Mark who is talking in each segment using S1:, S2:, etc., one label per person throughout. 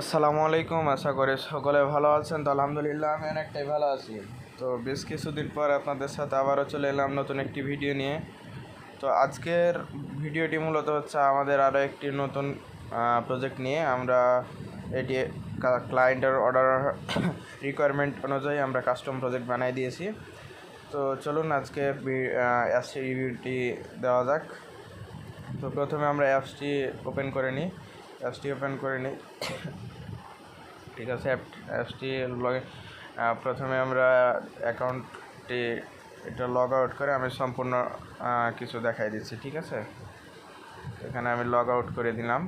S1: আসসালামু আলাইকুম, আশা করি সকলে ভালো আছেন। তো আলহামদুলিল্লাহ, আমি অনেকটাই ভালো আছি। তো বেশ কিছুদিন পর আপনাদের সাথে আবারও চলে এলাম নতুন একটি ভিডিও নিয়ে। তো আজকের ভিডিওটি মূলত হচ্ছে আমাদের আরও একটি নতুন প্রজেক্ট নিয়ে। আমরা এটি ক্লায়েন্টের অর্ডার রিকোয়ারমেন্ট অনুযায়ী আমরা কাস্টম প্রজেক্ট বানিয়ে দিয়েছি। তো চলুন আজকে অ্যাপসটি রিভিউটি দেওয়া যাক। তো প্রথমে আমরা অ্যাপসটি ওপেন করে নিই। অ্যাপসটি ওপেন করে নিই। ঠিক আছে, অ্যাপ, অ্যাপসটি লগ প্রথমে আমরা অ্যাকাউন্টটি এটা লগ আউট করে আমি সম্পূর্ণ কিছু দেখাই দিচ্ছি, ঠিক আছে? এখানে আমি লগ আউট করে দিলাম।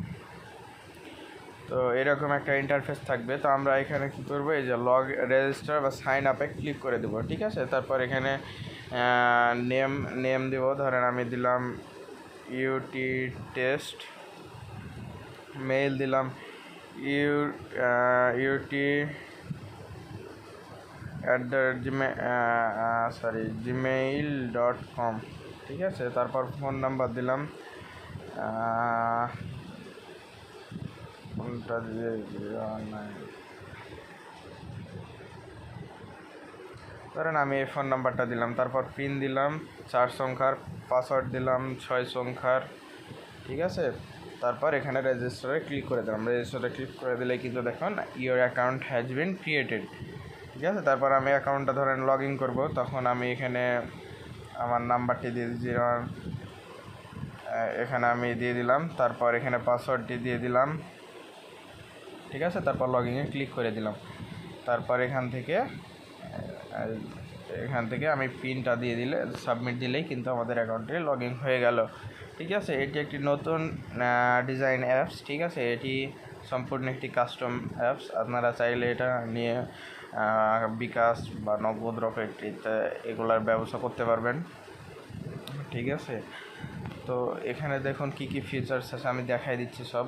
S1: তো এরকম একটা ইন্টারফেস থাকবে। তো আমরা এখানে কী করব? এই যে লগ রেজিস্টার বা সাইন আপে ক্লিক করে দেবো, ঠিক আছে? তারপর এখানে নেম নেম দেবো। ধরেন আমি দিলাম ইউটি টেস্ট মেইল দিলাম। U UT at the rate জিমে সরি জিমেইল ডট কম ঠিক আছে? তারপর ফোন নাম্বার দিলাম। আহ, কোনটা দিয়ে ধরেন আমি এই ফোন নাম্বারটা দিলাম। তারপর পিন দিলাম চার সংখ্যার পাসওয়ার্ড দিলাম ছয় সংখ্যার ঠিক আছে? তারপর এখানে রেজিস্টারে ক্লিক করে দিলাম রেজিস্টারে ক্লিক করে দিলে কিন্তু দেখুন your account has been created ঠিক আছে? তারপর আমি অ্যাকাউন্টটা ধরেন লগ ইন করব। তখন আমি এখানে আমার নাম্বারটি দিয়ে জিরো এখানে আমি দিয়ে দিলাম। তারপর এখানে পাসওয়ার্ডটি দিয়ে দিলাম। ঠিক আছে? তারপর লগ ইনে ক্লিক করে দিলাম। তারপর এখান থেকে এখান থেকে আমি পিনটা দিয়ে দিলে সাবমিট দিলেই কিন্তু আমাদের অ্যাকাউন্টে লগ ইন হয়ে গেল। ঠিক আছে, এটি একটি নতুন ডিজাইন অ্যাপস ঠিক আছে? এটি সম্পূর্ণ একটি কাস্টম অ্যাপস আপনারা চাইলে এটা নিয়ে বিকাশ বা নগদ রকেটিতে এগুলার ব্যবসা করতে পারবেন। ঠিক আছে? তো এখানে দেখুন কি কি ফিচার্স আছে, আমি দেখাই দিচ্ছি সব।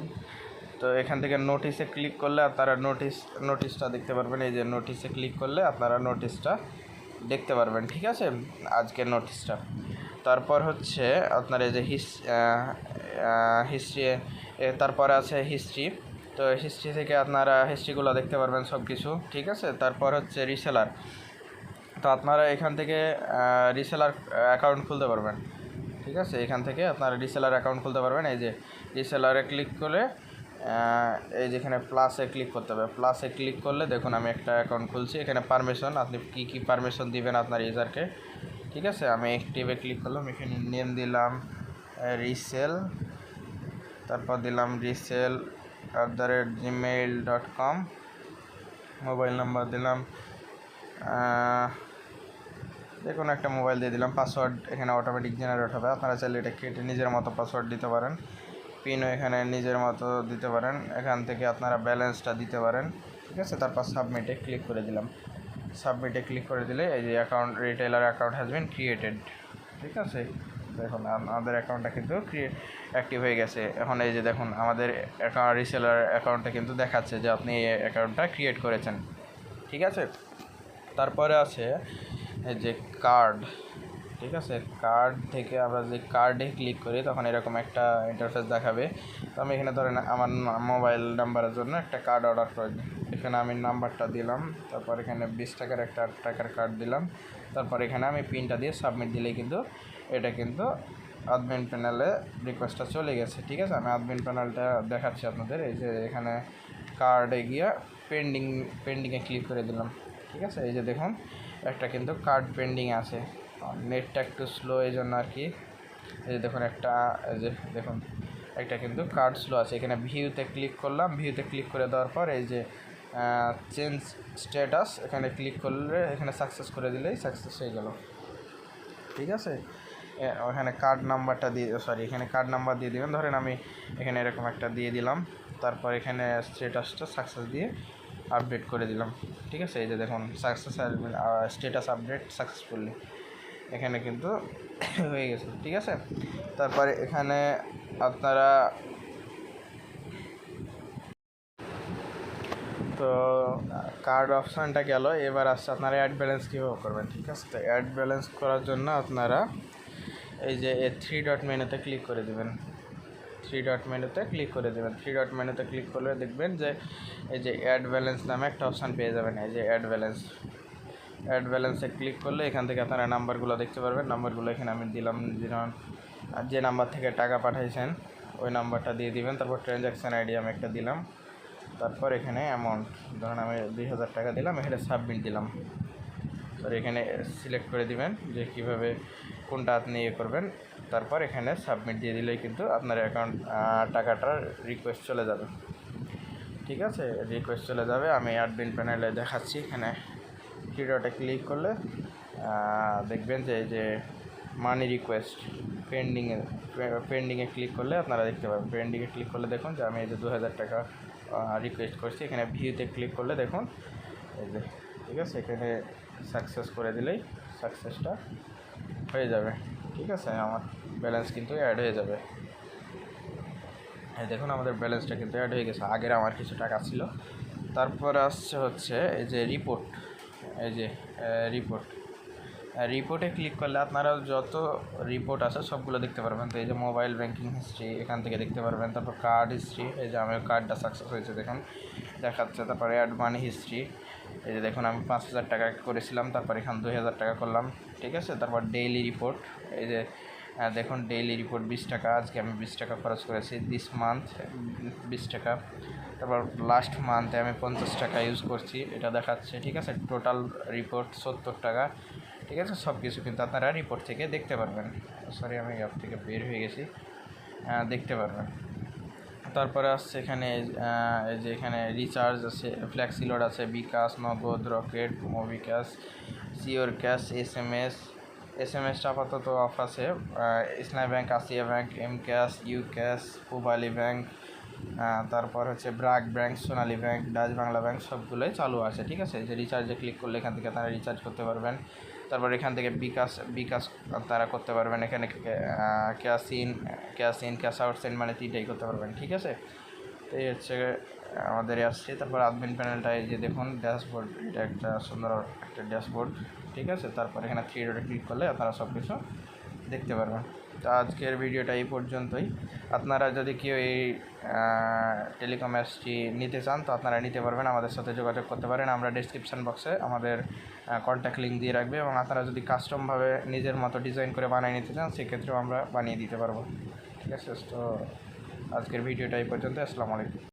S1: তো এখান থেকে নোটিশে ক্লিক করলে আপনারা নোটিশ নোটিশটা দেখতে পারবেন। এই যে নোটিশে ক্লিক করলে আপনারা নোটিশটা দেখতে পারবেন। ঠিক আছে? আজকের নোটিশটা তারপর হচ্ছে আপনার এই যে হিস হিস্ট্রি তারপরে আছে হিস্ট্রি তো হিস্ট্রি থেকে আপনারা হিস্ট্রিগুলো দেখতে পারবেন সব কিছু ঠিক আছে? তারপর হচ্ছে রিসেলার তো আপনারা এখান থেকে রিসেলার অ্যাকাউন্ট খুলতে পারবেন, ঠিক আছে? এখান থেকে আপনারা রিসেলার অ্যাকাউন্ট খুলতে পারবেন, এই যে রিসেলারে ক্লিক করে এই যেখানে প্লাসে ক্লিক করতে হবে প্লাসে ক্লিক করলে দেখুন আমি একটা অ্যাকাউন্ট খুলছি, এখানে পারমিশন আপনি কী কী পারমিশন দিবেন আপনার ইউজারকে ঠিক আছে? আমি অ্যাক্টিভে ক্লিক করলাম, এখানে নেম দিলাম রিসেল তারপর দিলাম resell at the rate gmail dot com mobile number দিলাম যে কোনো একটা মোবাইল দিয়ে দিলাম পাসওয়ার্ড এখানে অটোমেটিক জেনারেট হবে। আপনারা চাইলে এটা কেটে নিজের মতো পাসওয়ার্ড দিতে পারেন পিনও এখানে নিজের মতো দিতে পারেন, এখান থেকে আপনারা ব্যালেন্সটা দিতে পারেন, ঠিক আছে? তারপর সাবমিটে ক্লিক করে দিলাম। সাবমিটে ক্লিক করে দিলে এই যে account retailer account has been created ঠিক আছে? দেখুন আমাদের অ্যাকাউন্টটা কিন্তু ক্রিয়েট অ্যাক্টিভ হয়ে গেছে। এখন এই যে দেখুন, আমাদের অ্যাকাউন্ট রিসেলার অ্যাকাউন্টটা কিন্তু দেখাচ্ছে যে আপনি এই অ্যাকাউন্টটা ক্রিয়েট করেছেন। ঠিক আছে? তারপরে আছে এই যে কার্ড ঠিক আছে? কার্ড থেকে আমরা যে কার্ডে ক্লিক করি, তখন এরকম একটা ইন্টারফেস দেখাবে। তো আমি এখানে ধরেন, আমার মোবাইল নাম্বারের জন্য একটা কার্ড অর্ডার করে এখানে আমি নাম্বারটা দিলাম, তারপর এখানে বিশ টাকার একটা টাকার কার্ড দিলাম, তারপর এখানে আমি পিনটা দিয়ে সাবমিট দিলেই কিন্তু এটা কিন্তু অ্যাডমিন প্যানেলে রিকোয়েস্টটা চলে গেছে, ঠিক আছে? আমি অ্যাডমিন প্যানেলটা দেখাচ্ছি আপনাদের, এই যে এখানে কার্ডে গিয়ে পেন্ডিং পেন্ডিংয়ে ক্লিক করে দিলাম, ঠিক আছে? এই যে দেখুন, একটা কিন্তু কার্ড পেন্ডিং আছে নেটটা একটু স্লো এই জন্য আর কি, এই যে দেখুন একটা, এই যে দেখুন, একটা কিন্তু কার্ড স্লো আছে, এখানে ভিউতে ক্লিক করলাম ভিউতে ক্লিক করে দেওয়ার পর এই যে চেঞ্জ স্ট্যাটাস এখানে ক্লিক করলে, এখানে সাকসেস করে দিলেই সাকসেস হয়ে গেল। ঠিক আছে? ওখানে কার্ড নাম্বারটা দিয়ে সরি এখানে কার্ড নাম্বার দিয়ে দিবেন। ধরেন আমি এখানে এরকম একটা দিয়ে দিলাম। তারপর এখানে স্ট্যাটাসটা সাকসেস দিয়ে আপডেট করে দিলাম। ঠিক আছে? এই যে দেখুন সাকসেস স্ট্যাটাস আপডেট সাকসেসফুলি এখানে কিন্তু হয়ে গেছে। ঠিক আছে? তারপরে এখানে আপনারা তো কার্ড অপশানটা গেল। এবার আসছে আপনারা অ্যাড ব্যালেন্স কীভাবে করবেন, ঠিক আছে? তো অ্যাড ব্যালেন্স করার জন্য আপনারা এই যে এ থ্রি ডট মেনুতে ক্লিক করে দেবেন। থ্রি ডট মেনুতে ক্লিক করে দেবেন। থ্রি ডট মেনুতে ক্লিক করলে দেখবেন যে এই যে অ্যাড ব্যালেন্স নামে একটা অপশান পেয়ে যাবেন। এই যে অ্যাড ব্যালেন্স অ্যাড ব্যালেন্সে ক্লিক করলে এখান থেকে আপনারা নাম্বারগুলো দেখতে পারবেন। নাম্বারগুলো এখানে আমি দিলাম আর যে নাম্বার থেকে টাকা পাঠাইছেন, ওই নাম্বারটা দিয়ে দিবেন। তারপর ট্রানজ্যাকশান আইডি আমি একটা দিলাম। তারপর এখানে অ্যামাউন্ট ধরুন আমি দুই হাজার টাকা দিলাম, এখানে সাবমিট দিলাম। তো এখানে সিলেক্ট করে দিবেন যে কীভাবে কোনটা আপনি ইয়ে করবেন। তারপর এখানে সাবমিট দিয়ে দিলেই কিন্তু আপনার অ্যাকাউন্ট টাকাটার রিকোয়েস্ট চলে যাবে। ঠিক আছে? রিকোয়েস্ট চলে যাবে। আমি অ্যাডমিন প্যানেলে দেখাচ্ছি এখানে। থ্রি ডটে ক্লিক করলে দেখবেন যে যে মানি রিকোয়েস্ট পেন্ডিংয়ে পেন্ডিংয়ে ক্লিক করলে আপনারা দেখতে পাবেন। পেন্ডিংয়ে ক্লিক করলে দেখুন যে আমি এই যে দু হাজার টাকা রিকোয়েস্ট করছি। এখানে ভিউতে ক্লিক করলে দেখুন, এই যে, ঠিক আছে? এখানে সাকসেস করে দিলেই সাকসেসটা হয়ে যাবে। ঠিক আছে? আমার ব্যালেন্স কিন্তু অ্যাড হয়ে যাবে। এই দেখুন, আমাদের ব্যালেন্সটা কিন্তু অ্যাড হয়ে গেছে। আগের আমার কিছু টাকা ছিল। তারপর আসছে হচ্ছে এই যে রিপোর্ট এই যে রিপোর্ট রিপোর্টে ক্লিক করলে আপনারা যত রিপোর্ট আছে সবগুলো দেখতে পারবেন। তো এই যে মোবাইল ব্যাঙ্কিং হিস্ট্রি এখান থেকে দেখতে পারবেন। তারপর কার্ড হিস্ট্রি এই যে আমার কার্ডটা সাকসেস হয়েছে, দেখুন। দেখাচ্ছে, তারপরে অ্যাড মানি হিস্ট্রি এই যে দেখুন, আমি পাঁচ হাজার টাকা করেছিলাম, তারপর এখানে দুই হাজার টাকা করলাম, ঠিক আছে? তারপর ডেইলি রিপোর্ট এই যে দেখুন ডেইলি রিপোর্ট বিশ টাকা, আজকে আমি বিশ টাকা খরচ করেছি দিস মান্থ বিশ টাকা, তারপর লাস্ট মান্থে আমি পঞ্চাশ টাকা ইউজ করছি, এটা দেখাচ্ছে, ঠিক আছে? টোটাল রিপোর্ট সত্তর টাকা ঠিক আছে? সব কিছু কিন্তু আপনারা রিপোর্ট থেকে দেখতে পারবেন। সরি আমি অ্যাপ থেকে বের হয়ে গেছি। দেখতে পারবেন। তারপরে আসছে এখানে এই যে এখানে রিচার্জ আছে ফ্ল্যাক্সি লোড আছে bKash Nagad rocket mobi cash sure cash S M S S M এসটা আপাতত অফ আছে। Islami bank Asia bank M cash U cash Pubali bank তারপর হচ্ছে BRAC bank Sonali bank Dutch Bangla bank সবগুলোই চালু আছে, ঠিক আছে? যে রিচার্জে ক্লিক করলে এখান থেকে তারা রিচার্জ করতে পারবেন। তারপর এখান থেকে বিকাশ বিকাশ তারা করতে পারবেন। এখানে cash in cash in cash out send মানে তিনটাই করতে পারবেন, ঠিক আছে? তো এই হচ্ছে আমাদের আসছে। তারপর আদমিন প্যানেলটা এই যে দেখুন ড্যাশবোর্ড এটা একটা সুন্দর একটা ড্যাশবোর্ড ঠিক আছে? তারপর এখানে থ্রি ডটে ক্লিক করলে আপনারা সব কিছু দেখতে পারবেন। তো আজকের ভিডিওটা এই পর্যন্তই। আপনারা যদি কেউ এই টেলিকম অ্যাপসটি নিতে চান, তো আপনারা নিতে পারবেন, আমাদের সাথে যোগাযোগ করতে পারেন। আমরা ডিসক্রিপশান বক্সে আমাদের কন্ট্যাক্ট লিঙ্ক দিয়ে রাখবে এবং আপনারা যদি কাস্টমভাবে নিজের মতো ডিজাইন করে বানিয়ে নিতে চান, সেক্ষেত্রেও আমরা বানিয়ে দিতে পারব। ঠিক আছে, তো আজকের ভিডিওটা এই পর্যন্ত আসসালামু আলাইকুম।